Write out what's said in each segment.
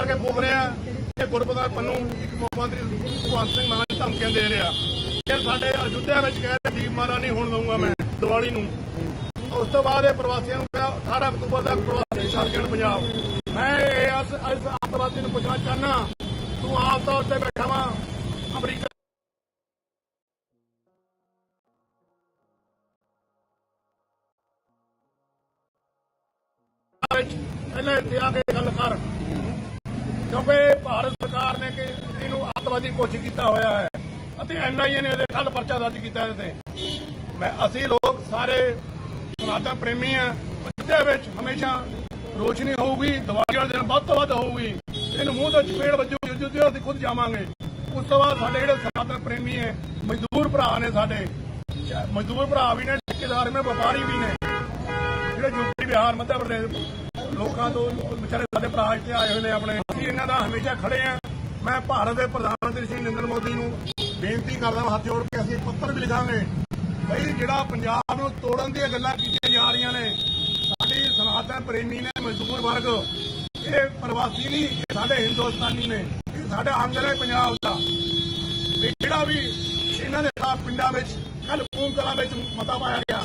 ਕਰਕੇ ਫੂਕ ਰਹੇ ਆ। ਇਹ ਗੁਰਪ੍ਰਸਾਦ ਪੰਨੂ ਇੱਕ ਮੁੱਖ ਮੰਤਰੀ ਭਗਵੰਤ ਸਿੰਘ ਮਾਨ ਧਮਕੀਆਂ ਦੇ ਰਿਹਾ। ਫਿਰ ਸਾਡੇ ਅਯੁੱਧਿਆ ਵਿੱਚ ਕਹਿ ਰਹੇ ਦੀਪ ਮਾਰਾ ਨਹੀਂ ਹੋਣ ਦਊਂਗਾ ਮੈਂ ਦੀਵਾਲੀ ਨੂੰ। ਉਸ ਤੋਂ ਬਾਅਦ ਇਹ ਪ੍ਰਵਾਸੀਆਂ ਨੂੰ ਕਿਹਾ 18 ਅਕਤੂਬਰ ਤੱਕ ਪ੍ਰਵਾਸੀ ਛੱਡ ਜਾਣ ਪੰਜਾਬ। ਮੈਂ ਇਹ ਇਸ ਇਸ ਅੱਤਵਾਦੀ ਨੂੰ ਪੁੱਛਣਾ ਚਾਹਨਾ ਤੂੰ ਆਪ ਤੌਰ ਤੇ ਬੈਠਾ ਵਾਂ, ਅਮਰੀਕਾ। ਪਹਿਲਾਂ ਇੱਥੇ ਆ ਕੇ ਗੱਲ ਕਰ। ਕਿਉਂਕਿ ਭਾਰਤ ਸਰਕਾਰ ਨੇ ਕਿ ਇਹਨੂੰ ਅੱਤਵਾਦੀ ਘੋਸ਼ਿਤ ਕੀਤਾ ਹੋਇਆ ਹੈ ਅਤੇ ਐਨਆਈਏ ਨੇ ਇਹਦੇ ਕੱਲ ਪਰਚਾ ਦਰਜ ਕੀਤਾ ਇਹਦੇ ਤੇ। ਮੈਂ ਅਸੀਂ ਲੋਕ ਸਾਰੇ ਸਨਾਤਨ ਪ੍ਰੇਮੀ ਆ ਜਿਹਦੇ ਵਿੱਚ ਹਮੇਸ਼ਾ ਰੋਸ਼ਨੀ ਹੋਊਗੀ, ਦੀਵਾਲੀ ਵਾਲੇ ਦਿਨ ਵੱਧ ਤੋਂ ਵੱਧ ਹੋਊਗੀ। ਇਹਨੂੰ ਮੂੰਹ ਤੋਂ ਚਪੇੜ ਵੱਜੂ ਜਿੱਦੇ ਅਸੀਂ ਖੁਦ ਜਾਵਾਂਗੇ। ਉਸ ਤੋਂ ਬਾਅਦ ਸਾਡੇ ਜਿਹੜੇ ਸਨਾਤਨ ਪ੍ਰੇਮੀ ਹੈ, ਮਜ਼ਦੂਰ ਭਰਾ ਨੇ ਸਾਡੇ। ਮਜ਼ਦੂਰ ਭਰਾ ਵੀ ਨੇ, ਠੇਕੇਦਾਰ ਨੇ, ਵਪਾਰੀ ਵੀ ਨੇ। ਜਿਹੜੇ ਯੂਪੀ ਬਿਹਾਰ, ਮੱਧ ਪ੍ਰਦੇਸ਼ ਲੋਕਾਂ ਤੋਂ, ਵਿਚਾਰੇ ਸਾਡੇ ਭਰਾ ਇੱਥੇ ਆਏ ਹੋਏ ਨੇ ਆਪਣੇ। ਅਸੀਂ ਇਹਨਾਂ ਦਾ ਹਮੇਸ਼ਾ ਖੜੇ ਆ। ਮੈਂ ਭਾਰਤ ਦੇ ਪ੍ਰਧਾਨ ਮੰਤਰੀ ਸ਼੍ਰੀ ਨਰਿੰਦਰ ਮੋਦੀ ਨੂੰ ਬੇਨਤੀ ਕਰਦਾ ਹਾਂ, ਹੱਥ ਜੋੜ ਕੇ ਅਸੀਂ ਪੱਤਰ ਵੀ ਲਿਖਾਂਗੇ। ਬਈ ਜਿਹੜਾ ਪੰਜਾਬ ਨੂੰ ਤੋੜਨ ਦੀਆਂ ਗੱਲਾਂ ਕੀਤੀਆਂ ਜਾ ਰਹੀਆਂ ਨੇ, ਸਾਡੀ ਸਨਾਤਨ ਪ੍ਰੇਮੀ ਨੇ, ਮਜ਼ਦੂਰ ਵਰਗ, ਇਹ ਪ੍ਰਵਾਸੀ ਨਹੀਂ, ਇਹ ਸਾਡੇ ਹਿੰਦੁਸਤਾਨੀ ਨੇ, ਇਹ ਸਾਡਾ ਅੰਗ ਨੇ ਪੰਜਾਬ ਦਾ। ਜਿਹੜਾ ਵੀ ਇਹਨਾਂ ਦੇ ਖਿਲਾਫ ਪਿੰਡਾਂ ਵਿੱਚ ਕੱਲ ਕਲਾ ਵਿੱਚ ਮਤਾ ਪਾਇਆ ਗਿਆ,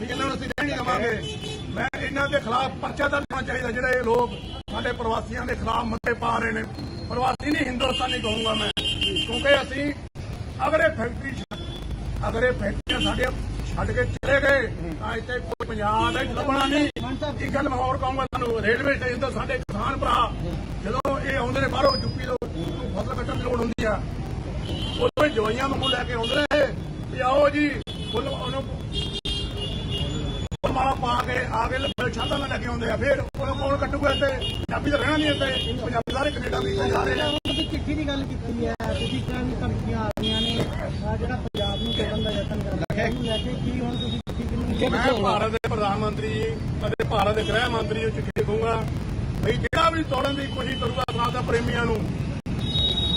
ਵੀ ਇਹਨਾਂ ਨੂੰ ਅਸੀਂ ਰਹਿਣ ਨਹੀਂ ਦੇਵਾਂਗੇ। ਮੈਂ ਇਹਨਾਂ ਦੇ ਖਿਲਾਫ ਪਰਚਾ ਦਰਜ ਹੋਣਾ ਚਾਹੀਦਾ, ਜਿਹੜੇ ਇਹ ਲੋਕ ਸਾਡੇ ਪ੍ਰਵਾਸੀਆਂ ਦੇ ਖਿਲਾਫ ਮਤੇ ਪਾ ਰਹੇ ਨੇ। ਪ੍ਰਵਾਸੀ ਨਹੀਂ, ਹਿੰਦੁਸਤਾਨੀ ਕਹੂੰਗਾ ਮੈਂ। ਕਿਉਂਕਿ ਅਸੀਂ ਅਗਰ ਫੈਕਟਰੀ ਛੱਡ- ਫੈਕਟਰੀਆਂ ਸਾਡੇ ਛੱਡ ਕੇ ਚਲੇ ਗਏ। ਤਾਂ ਇੱਥੇ ਕੋਈ ਪੰਜਾਬ ਵਿੱਚ ਲੱਭਣਾ ਨਹੀਂ। ਇਹ ਗੱਲ ਮੈਂ ਹੋਰ ਕਹੂੰਗਾ ਤੁਹਾਨੂੰ, ਰੇਲਵੇ ਸਟੇਸ਼ਨ ਤੋਂ ਸਾਡੇ ਕਿਸਾਨ ਭਰਾ, ਜਦੋਂ ਇਹ ਆਉਂਦੇ ਨੇ ਬਾਹਰੋਂ ਯੂਪੀ ਤੋਂ ਫਸਲ ਕੱਟਣ ਦੀ ਲੋੜ ਹੁੰਦੀ ਆ। ਉਦੋਂ ਜਵਾਈਆਂ ਨੂੰ ਲੈ ਕੇ ਆਉਂਦੇ ਨੇ। ਵੀ ਆਓ ਜੀ, ਫੁੱਲ ਉਹਨੂੰ ਮਾਲਾ ਪਾ ਕੇ ਆ ਕੇ ਨਾਲ ਲੈ ਕੇ ਆਉਂਦੇ ਆ। ਫਿਰ ਉਹਨੂੰ ਕੋਲ ਕੱਟੂਗਾ ਇੱਥੇ। ਪੰਜਾਬੀ ਤਾਂ ਰਹਿਣਾ ਨਹੀਂ ਇੱਥੇ। ਪੰਜਾਬੀ ਸਾਰੇ ਕੈਨੇਡਾ ਵੀ ਜਾ ਰਹੇ ਆ। ਤੁਸੀਂ ਚਿੱਠੀ ਦੀ ਗੱਲ ਕੀਤੀ ਹੈ। ਤੁਸੀਂ ਕਿਹਾ ਵੀ ਧਮਕੀਆਂ ਆ ਰਹੀਆਂ ਨੇ। ਆਹ ਜਿਹੜਾ ਪੰਜਾਬ ਨੂੰ ਤੋੜਨ ਦਾ ਯਤਨ ਕਰ ਰਿਹਾ ਲੈ ਕੇ ਕੀ ਹੁਣ ਤੁਸੀਂ ਚਿੱਠੀ ਕਿਹਨੂੰ ਮੈਂ ਭਾਰਤ ਦੇ ਪ੍ਰਧਾਨ ਮੰਤਰੀ ਅਤੇ ਭਾਰਤ ਦੇ ਗ੍ਰਹਿ ਮੰਤਰੀ ਨੂੰ ਚਿੱਠੀ ਲਿਖੂੰਗਾ। ਵੀ ਜਿਹੜਾ ਵੀ ਤੋੜਨ ਦੀ ਕੋਸ਼ਿਸ਼ ਕਰੂਗਾ ਸਨਾਤਨ ਪ੍ਰੇਮੀਆਂ ਨੂੰ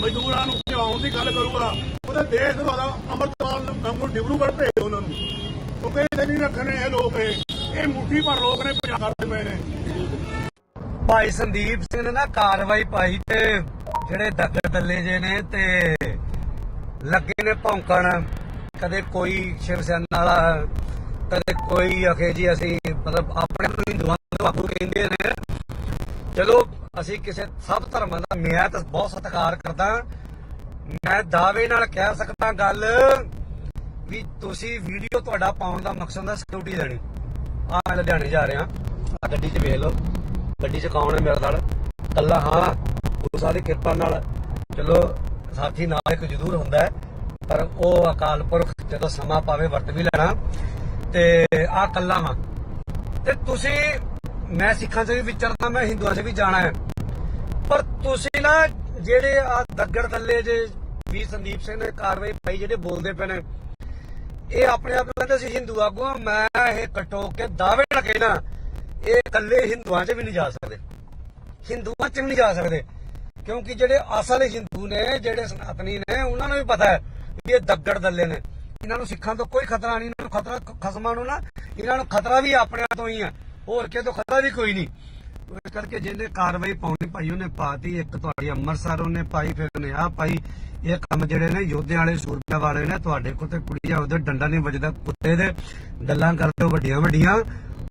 ਮਜ਼ਦੂਰਾਂ ਨੂੰ ਭਜਾਉਣ ਦੀ ਗੱਲ ਕਰੂਗਾ ਉਹਦੇ ਦੇਸ਼ ਆਦਾ ਅੰਮ੍ਰਿਤਪਾਲ ਨੂੰ ਡਿਬਰੂਗੜ੍ਹ ਭੇਜ ਉਹਨਾਂ ਨੂੰ। ਕਿਉਂਕਿ ਇਹਦੇ ਨਹੀਂ ਰੱਖਣੇ ਇਹ ਲੋਕ ਇਹ। ਇਹ ਮੁੱਠੀ ਪਰ ਲੋਕ ਨੇ ਪੰਜਾਬ ਪਏ ਨੇ। ਭਾਈ ਸੰਦੀਪ ਸਿੰਘ ਨੇ ਨਾ ਕਾਰਵਾਈ ਪਾਈ ਤੇ ਜਿਹੜੇ ਦੱਗੜ ਦੱਲੇ ਜੇ ਨੇ ਤੇ ਲੱਗੇ ਨੇ ਭੌਂਕਣ। ਕਦੇ ਕੋਈ ਸ਼ਿਵ ਸੈਨਾ ਵਾਲਾ, ਕਦੇ ਕੋਈ ਆਖੇ ਜੀ ਅਸੀਂ ਮਤਲਬ ਆਪਣੇ ਨੂੰ ਹਿੰਦੂਆਂ ਨੂੰ ਆਗੂ ਕਹਿੰਦੇ ਨੇ। ਚਲੋ, ਅਸੀਂ ਕਿਸੇ ਸਭ ਧਰਮਾਂ ਦਾ ਮੈਂ ਤਾਂ ਬਹੁਤ ਸਤਿਕਾਰ ਕਰਦਾ। ਮੈਂ ਦਾਅਵੇ ਨਾਲ ਕਹਿ ਸਕਦਾ ਗੱਲ ਵੀ ਤੁਸੀਂ ਵੀਡੀਓ ਤੁਹਾਡਾ ਪਾਉਣ ਦਾ ਮਕਸਦ ਹੈ ਸਿਕਿਉਰਿਟੀ ਦੇਣੀ ਆ ਲੁਧਿਆਣੇ ਜਾ ਰਿਹਾ। ਆ ਗੱਡੀ 'ਚ ਵੇਖ ਲਓ। ਗੱਡੀ 'ਚ ਕੌਣ ਹੈ ਮੇਰੇ ਨਾਲ? ਕੱਲਾ ਹਾਂ। ਗੁਰੂ ਦੀ ਕਿਰਪਾ ਨਾਲ। ਚਲੋ, ਸਾਥੀ ਨਾਲ ਇੱਕ ਜ਼ਰੂਰ ਹੁੰਦਾ ਹੈ। ਪਰ ਉਹ ਅਕਾਲ ਪੁਰਖ ਜਦੋਂ ਸਮਾਂ ਪਾਵੇ, ਵਰਤ ਵੀ ਲੈਣਾ। ਤੇ ਆ ਕੱਲਾ ਹਾਂ। ਤੇ ਤੁਸੀਂ, ਮੈਂ ਸਿੱਖਾਂ 'ਚ ਵੀ ਵਿਚਰਦਾ, ਮੈਂ ਹਿੰਦੂਆਂ 'ਚ ਵੀ ਜਾਣਾ ਹੈ। ਪਰ ਤੁਸੀਂ ਨਾ, ਜਿਹੜੇ ਆ ਦੱਗੜ ਦੱਲੇ ਜੇ ਵੀ ਸੰਦੀਪ ਸਿੰਘ ਨੇ ਕਾਰਵਾਈ ਪਾਈ, ਜਿਹੜੇ ਬੋਲਦੇ ਪਏ ਨੇ ਇਹ ਆਪਣੇ ਆਪ ਨੂੰ ਕਹਿੰਦੇ ਸੀ ਹਿੰਦੂ ਆਗੂ ਆ, ਮੈਂ ਇਹ ਕਟੋ ਕੇ ਦਾਅਵੇ ਨਾਲ ਕਹਿਣਾ। ਇਹ ਇਕੱਲੇ ਹਿੰਦੂਆਂ 'ਚ ਵੀ ਨਹੀਂ ਜਾ ਸਕਦੇ। ਹਿੰਦੂਆਂ 'ਚ ਵੀ ਨਹੀਂ ਜਾ ਸਕਦੇ। ਕਿਉਂਕਿ ਜਿਹੜੇ ਅਸਲ ਹਿੰਦੂ ਨੇ ਜਿਹੜੇ ਸਨਾਤਨੀ ਨੇ ਉਹਨਾਂ ਨੂੰ ਵੀ ਪਤਾ ਹੈ ਵੀ ਇਹ ਦੱਗੜ ਦੱਲੇ ਨੇ। ਇਹਨਾਂ ਨੂੰ ਸਿੱਖਾਂ ਤੋਂ ਕੋਈ ਖਤਰਾ ਨਹੀਂ ਇਹਨਾਂ ਨੂੰ ਖਤਰਾ ਖਸਮਾਂ ਨੂੰ ਨਾ ਇਹਨਾਂ ਨੂੰ ਖਤਰਾ ਵੀ ਆਪਣੇ ਤੋਂ ਹੀ ਆ। ਹੋਰ ਕਿਸੇ ਤੋਂ ਖਤਰਾ ਵੀ ਕੋਈ ਨਹੀਂ। ਇਸ ਕਰਕੇ ਜਿਹਨੇ ਕਾਰਵਾਈ ਪਾਉਣੀ ਭਾਈ, ਉਹਨੇ ਪਾਤੀ, ਇੱਕ ਤੁਹਾਡੀ ਅੰਮ੍ਰਿਤਸਰ ਉਹਨੇ ਪਾਈ, ਫਿਰ ਉਹਨੇ ਆ ਪਾਈ। ਇਹ ਕੰਮ ਜਿਹੜੇ ਨੇ ਯੋਧਿਆਂ ਵਾਲੇ, ਸੂਰਬਿਆਂ ਵਾਲੇ ਨੇ, ਤੁਹਾਡੇ ਕੋਲ ਤੇ ਕੁੜੀਆਂ ਉਹਦੇ ਡੰਡਾ ਨਹੀਂ ਵੱਜਦਾ, ਕੁੱਤੇ ਦੇ ਗੱਲਾਂ ਕਰਦੇ ਹੋ ਵੱਡੀਆਂ ਵੱਡੀਆਂ।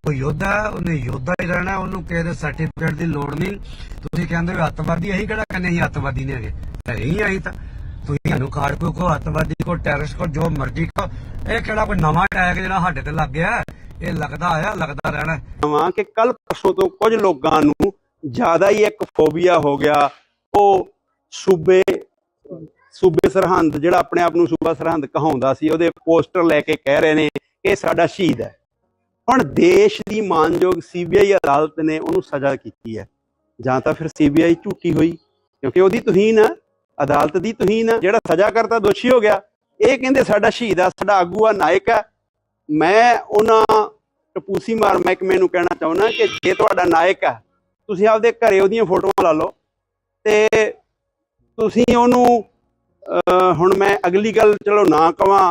ਉਹ ਯੋਧਾ, ਉਹਨੇ ਯੋਧਾ ਹੀ ਰਹਿਣਾ, ਉਹਨੂੰ ਕਿਸੇ ਸਰਟੀਫਿਕੇਟ ਦੀ ਲੋੜ ਨਹੀਂ। ਤੁਸੀਂ ਕਹਿੰਦੇ ਹੋ ਅੱਤਵਾਦੀ, ਅਸੀਂ ਕਿਹੜਾ ਕਹਿੰਦੇ ਅਸੀਂ ਅੱਤਵਾਦੀ ਨਹੀਂ ਹੈਗੇ। ਨਹੀਂ ਹੀ ਆਈ ਤਾਂ ਤੁਸੀਂ ਸਾਨੂੰ ਖਾੜ ਕੋ ਅੱਤਵਾਦੀ ਕੋ ਟੈਰਰਿਸਟ ਕੋ, ਜੋ ਮਰਜ਼ੀ ਕੋ ਇਹ ਕਿਹੜਾ ਕੋਈ ਨਵਾਂ ਟੈਗ ਜਿਹੜਾ ਸਾਡੇ ਤੇ ਲੱਗ ਗਿਆ? ਇਹ ਲੱਗਦਾ ਆਇਆ ਲੱਗਦਾ ਰਹਿਣਾ। ਵਾਂ ਕਿ ਕੱਲ ਪਰਸੋਂ ਤੋਂ ਕੁਝ ਲੋਕਾਂ ਨੂੰ ਜ਼ਿਆਦਾ ਹੀ ਇੱਕ ਫੋਬੀਆ ਹੋ ਗਿਆ। ਉਹ ਸੂਬੇ ਸੂਬੇ ਸਰਹੰਦ, ਜਿਹੜਾ ਆਪਣੇ ਆਪ ਨੂੰ ਸੂਬਾ ਸਰਹੰਦ ਕਹਾਉਂਦਾ ਸੀ, ਉਹਦੇ ਪੋਸਟਰ ਲੈ ਕੇ ਕਹਿ ਰਹੇ ਨੇ ਕਿ ਸਾਡਾ ਸ਼ਹੀਦ ਹੈ। ਹੁਣ ਦੇਸ਼ ਦੀ ਮਾਨਯੋਗ ਸੀਬੀਆਈ ਅਦਾਲਤ ਨੇ ਉਹਨੂੰ ਸਜ਼ਾ ਕੀਤੀ ਹੈ। ਜਾਂ ਤਾਂ ਫਿਰ ਸੀਬੀਆਈ ਝੂਠੀ ਹੋਈ, ਕਿਉਂਕਿ ਉਹਦੀ ਤੁਹੀਨ ਆ ਅਦਾਲਤ ਦੀ ਤੁਹੀਨ ਜਿਹੜਾ ਸਜ਼ਾ ਕਰਤਾ ਦੋਸ਼ੀ ਹੋ ਗਿਆ। ਇਹ ਕਹਿੰਦੇ ਸਾਡਾ ਸ਼ਹੀਦ ਆ ਸਾਡਾ ਆਗੂ ਆ ਨਾਇਕ ਆ। ਮੈਂ ਉਹਨਾਂ ਟਪੂਸੀ ਮਾਰ ਮਹਿਕਮੇ ਨੂੰ ਕਹਿਣਾ ਚਾਹੁੰਦਾ ਕਿ ਜੇ ਤੁਹਾਡਾ ਨਾਇਕ ਆ ਤੁਸੀਂ ਆਪਦੇ ਘਰੇ ਉਹਦੀਆਂ ਫੋਟੋਆਂ ਲਾ ਲਓ ਤੇ ਤੁਸੀਂ ਉਹਨੂੰ ਅਹ, ਹੁਣ ਮੈਂ ਅਗਲੀ ਗੱਲ ਚਲੋ ਨਾ ਕਵਾਂ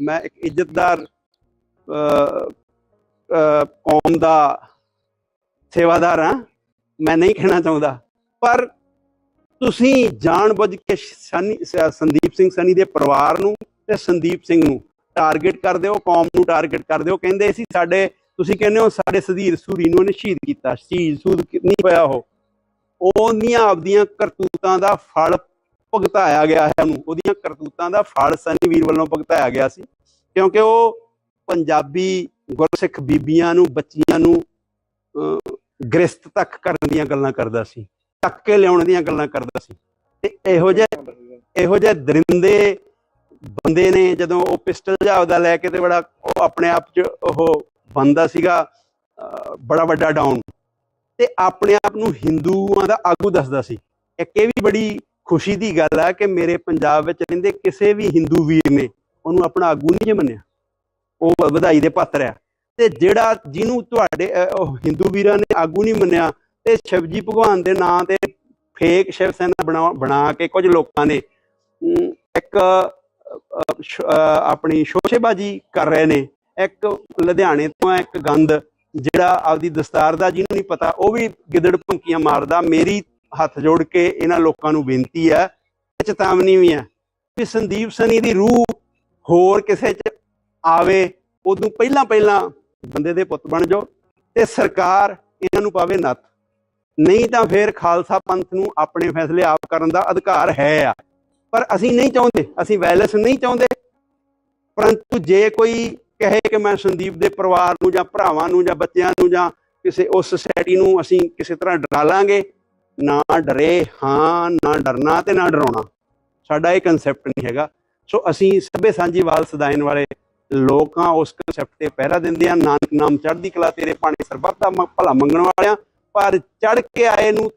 ਮੈਂ ਇੱਕ ਇੱਜ਼ਤਦਾਰ ਕੌਮ ਦਾ ਸੇਵਾਦਾਰ ਹਾਂ ਮੈਂ ਨਹੀਂ ਕਹਿਣਾ ਚਾਹੁੰਦਾ। ਪਰ ਤੁਸੀਂ ਜਾਣਬੁੱਝ ਕੇ ਸਨੀ ਸੰਦੀਪ ਸਿੰਘ ਸਨੀ ਦੇ ਪਰਿਵਾਰ ਨੂੰ ਤੇ ਸੰਦੀਪ ਸਿੰਘ ਨੂੰ ਟਾਰਗੇਟ ਕਰਦੇ ਹੋ ਕੌਮ ਨੂੰ ਟਾਰਗੇਟ ਕਰਦੇ ਹੋ। ਕਹਿੰਦੇ ਸੀ ਸਾਡੇ ਤੁਸੀਂ ਕਹਿੰਦੇ ਹੋ ਸਾਡੇ ਸਦੀਰ ਸੂਰੀ ਨੂੰ ਉਹਨੇ ਸ਼ਹੀਦ ਕੀਤਾ। ਸ਼ਹੀਦ ਸੂਦ ਨਹੀਂ ਹੋਇਆ ਉਹ। ਉਹਦੀਆਂ ਆਪਦੀਆਂ ਕਰਤੂਤਾਂ ਦਾ ਫਲ ਭੁਗਤਾਇਆ ਗਿਆ ਹੈ ਉਹਨੂੰ। ਉਹਦੀਆਂ ਕਰਤੂਤਾਂ ਦਾ ਫਲ ਸਨੀ ਵੀਰ ਵੱਲੋਂ ਭੁਗਤਾਇਆ ਗਿਆ ਸੀ। ਕਿਉਂਕਿ ਉਹ ਪੰਜਾਬੀ ਗੁਰਸਿੱਖ ਬੀਬੀਆਂ ਨੂੰ ਬੱਚੀਆਂ ਨੂੰ ਅਹ, ਗ੍ਰਸਤ ਤੱਕ ਕਰਨ ਦੀਆਂ ਗੱਲਾਂ ਕਰਦਾ ਸੀ। ਤੱਕ ਕੇ ਲਿਆਉਣ ਦੀਆਂ ਗੱਲਾਂ ਕਰਦਾ ਸੀ। ਤੇ ਇਹੋ ਜਿਹੇ ਇਹੋ ਜਿਹੇ ਦਰਿੰਦੇ ਬੰਦੇ ਨੇ ਜਦੋਂ ਉਹ ਪਿਸਟਲ ਜਾਂ ਜਾਵਦਾ ਲੈ ਕੇ ਤੇ ਬੜਾ ਉਹ ਆਪਣੇ ਆਪ 'ਚ ਉਹ ਬੰਦਾ ਸੀਗਾ ਬੜਾ ਵੱਡਾ ਡਾਊਨ ਤੇ ਆਪਣੇ ਆਪ ਨੂੰ ਹਿੰਦੂਆਂ ਦਾ ਆਗੂ ਦੱਸਦਾ ਸੀ। ਇੱਕ ਇਹ ਵੀ ਬੜੀ ਖੁਸ਼ੀ ਦੀ ਗੱਲ ਹੈ ਕਿ ਮੇਰੇ ਪੰਜਾਬ ਵਿੱਚ ਰਹਿੰਦੇ ਕਿਸੇ ਵੀ ਹਿੰਦੂ ਵੀਰ ਨੇ ਉਹਨੂੰ ਆਪਣਾ ਆਗੂ ਨਹੀਂ ਜੇ ਮੰਨਿਆ। ਉਹ ਵਧਾਈ ਦੇ ਪਾਤਰ ਆ। ਤੇ ਜਿਹੜਾ ਜਿਹਨੂੰ ਤੁਹਾਡੇ ਹਿੰਦੂ ਵੀਰਾਂ ਨੇ ਆਗੂ ਨਹੀਂ ਮੰਨਿਆ ਤੇ ਸ਼ਿਵਜੀ ਭਗਵਾਨ ਦੇ ਨਾਂ ਤੇ ਫੇਕ ਸ਼ਿਵ ਸੈਨਾ ਬਣਾ ਬਣਾ ਕੇ ਕੁਝ ਲੋਕਾਂ ਨੇ ਇੱਕ ਆਪਣੀ ਸ਼ੋਸ਼ੇਬਾਜੀ ਕਰ ਰਹੇ ਨੇ। ਇੱਕ ਲੁਧਿਆਣੇ ਤੋਂ ਇੱਕ ਗੰਦ ਜਿਹੜਾ ਆਪਦੀ ਦਸਤਾਰ ਦਾ ਜਿਹਨੂੰ ਨਹੀਂ ਪਤਾ, ਉਹ ਵੀ ਗਿੱਦੜ ਭੁੰਕੀਆਂ ਮਾਰਦਾ। ਮੇਰੀ ਹੱਥ ਜੋੜ ਕੇ ਇਹਨਾਂ ਲੋਕਾਂ ਨੂੰ ਬੇਨਤੀ ਹੈ ਚੇਤਾਵਨੀ ਵੀ ਹੈ ਵੀ ਸੰਦੀਪ ਸਨੀ ਦੀ ਰੂਹ ਹੋਰ ਕਿਸੇ ਚ ਆਵੇ ਉਦੋਂ ਪਹਿਲਾਂ ਪਹਿਲਾਂ ਬੰਦੇ ਦੇ ਪੁੱਤ ਬਣ ਜਾਓ ਤੇ ਸਰਕਾਰ ਇਹਨਾਂ ਨੂੰ ਪਾਵੇ ਨੱਥ। ਨਹੀਂ ਤਾਂ ਫਿਰ ਖਾਲਸਾ ਪੰਥ ਨੂੰ ਆਪਣੇ ਫੈਸਲੇ ਆਪ ਕਰਨ ਦਾ ਅਧਿਕਾਰ ਹੈ ਆ। ਪਰ ਅਸੀਂ ਨਹੀਂ ਚਾਹੁੰਦੇ, ਅਸੀਂ ਵਾਇਲੈਂਸ ਨਹੀਂ ਚਾਹੁੰਦੇ। ਪਰੰਤੂ ਜੇ ਕੋਈ ਕਹੇ ਕਿ ਮੈਂ ਸੰਦੀਪ ਦੇ ਪਰਿਵਾਰ ਨੂੰ ਜਾਂ ਭਰਾਵਾਂ ਨੂੰ ਜਾਂ ਬੱਚਿਆਂ ਨੂੰ ਜਾਂ ਕਿਸੇ ਉਸ ਸੋਸਾਇਟੀ ਨੂੰ ਅਸੀਂ ਕਿਸੇ ਤਰ੍ਹਾਂ ਡਰਾ ਲਾਂਗੇ, ਨਾ ਡਰੇ, ਹਾਂ, ਨਾ ਡਰਨਾ ਤੇ ਨਾ ਡਰਾਉਣਾ। ਸਾਡਾ ਇਹ ਕਨਸੈਪਟ ਨਹੀਂ ਹੈਗਾ। ਸੋ ਅਸੀਂ ਸਭੇ ਸਾਂਝੀਵਾਲ ਸਦਾਇਨ ਵਾਲੇ ਲੋਕਾਂ ਉਸ ਕਨਸੈਪਟ ਤੇ ਪਹਿਰਾ ਦਿੰਦੇ ਆ ਨਾਨਕ ਨਾਮ ਚੜ੍ਹਦੀ ਕਲਾ ਤੇਰੇ ਪਾਣੀ ਸਰਬੱਤ ਦਾ ਭਲਾ ਮੰਗਣ ਵਾਲਿਆਂ ਪਰ ਚੜ ਕੇ ਆਏ ਨੂੰ